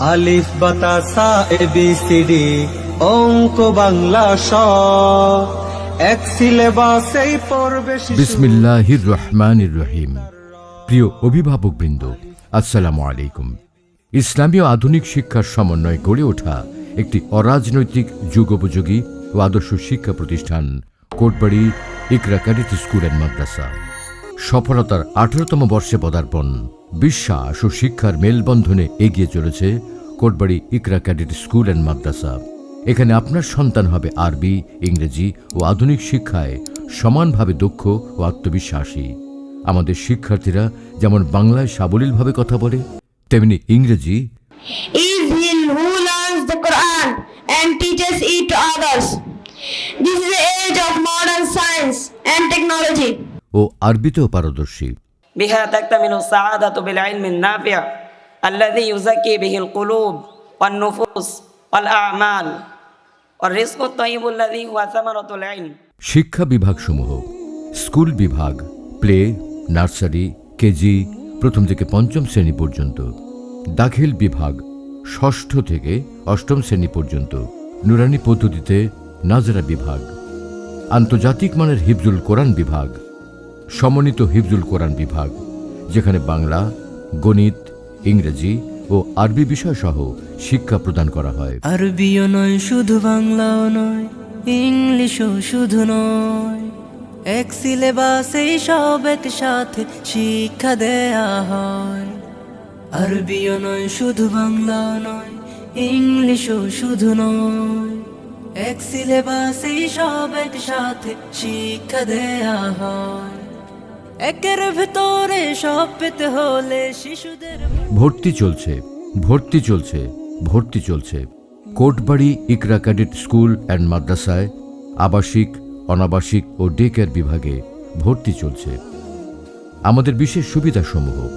আলিফ বাতাসা ডি, অঙ্ক বাংলা স। এক সিলেবাসেই শিশু। বিসমিল্লাহির রহমানির রহিম। প্রিয় অভিভাবকবৃন্দ, আসসালামু আলাইকুম। ইসলামীয় আধুনিক শিক্ষার সমন্বয় গড়ে ওঠা একটি অরাজনৈতিক যুগোপযোগী ও আদর্শ শিক্ষা প্রতিষ্ঠান Kotbari Iqra cadet school and Madrasa. সফলতার আঠারোতম বর্ষে পদার্পণ বিশ্বাস ও শিক্ষার মেলবন্ধনে এগিয়ে চলেছে Kotbari Iqra cadet school and Madrasa এখানে আপনার সন্তান হবে আরবি, ইংরেজি ও আধুনিক শিক্ষায় সমানভাবে দক্ষ ও আত্মবিশ্বাসী আমাদের শিক্ষার্থীরা যেমন বাংলায় সাবলীলভাবে কথা বলে, তেমনি ইংরেজি. This is the age of modern science and technology. ও আরবিতেও পারদর্শী। বিহা তাকতামিন সাআদাতু বিল ইলমিন নাফিয়া আল্লাযী ইউযাক্কি বিহিল কুলুব ওয়ান নুফুস ওয়াল আমাল। ওয়ার রিজকুত তাইয়িবুল্লাযী হুয়া সামারাতুল ইলম। শিক্ষা বিভাগসমূহ স্কুল বিভাগ প্লে নার্সারি কেজি প্রথম থেকে পঞ্চম শ্রেণি পর্যন্ত। দাখিল বিভাগ ষষ্ঠ থেকে অষ্টম শ্রেণি পর্যন্ত। নুরানি পদ্ধতিতে নাজরা বিভাগ। আন্তর্জাতিক মানের হিবজুল কোরআন বিভাগ। সমন্বিত হিফজুল কোরআন বিভাগ, যেখানে বাংলা, গণিত, ইংরেজি ও আরবি বিষয়সহ শিক্ষা প্রদান করা হয়। আরবিও নয়, শুধু বাংলাও নয়, ইংলিশও শুধু নয়। এক সিলেবাসেই সব একসাথে শিক্ষা দেয়া হয়। আরবিও নয়, শুধু বাংলাও নয়, ইংলিশও শুধু নয়। এক সিলেবাসেই সব একসাথে শিক্ষা দেয়া হয়। একের ভেতরে সব পেতে হলে শিশুদের ভর্তি চলছে ভর্তি চলছে ভর্তি চলছে। Kotbari Iqra cadet school and মাদ্রাসায় আবাসিক, অনাবাসিক ও ডে বিভাগে ভর্তি চলছে। আমাদের বিশেষ সুবিধাসমূহ,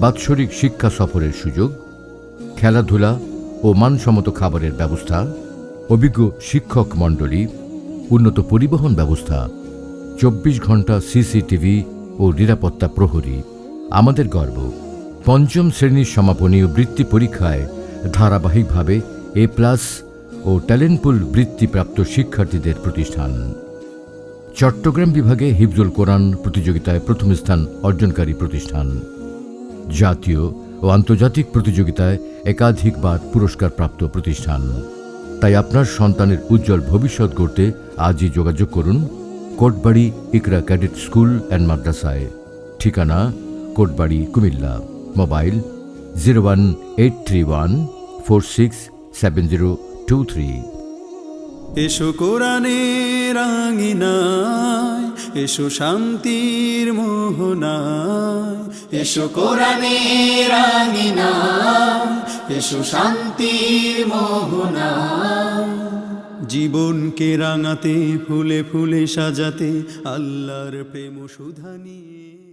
বাৎসরিক শিক্ষা সফরের সুযোগ, খেলাধুলা ও মানসম্মত খাবারের ব্যবস্থা, অভিজ্ঞ শিক্ষক মণ্ডলী, উন্নত পরিবহন ব্যবস্থা, চব্বিশ ঘণ্টা সিসিটিভি ও নিরাপত্তা প্রহরী। আমাদের গর্ব। পঞ্চম শ্রেণির সমাপনী ও বৃত্তি পরীক্ষায় ধারাবাহিকভাবে এ প্লাস ও ট্যালেন্টপুল বৃত্তিপ্রাপ্ত শিক্ষার্থীদের প্রতিষ্ঠান। চট্টগ্রাম বিভাগে হিফজুল কোরআন প্রতিযোগিতায় প্রথম স্থান অর্জনকারী প্রতিষ্ঠান। জাতীয় ও আন্তর্জাতিক প্রতিযোগিতায় একাধিকবার পুরস্কারপ্রাপ্ত প্রতিষ্ঠান। তাই আপনার সন্তানের উজ্জ্বল ভবিষ্যৎ গড়তে আজই যোগাযোগ করুন Kotbari Iqra cadet school and মাদ্রাসায় ঠিকানা Kotbari Cumilla mobile zero one eight three one four six seven zero two three এসো কোরআনের আঙিনায় এসো শান্তির মোহনায়। এসো কোরআনের আঙিনায় এসো শান্তির মোহনায়। জীবনকে রাঙাতে ফুলে ফুলে সাজাতে আল্লাহর প্রেম সুধা নিয়ে।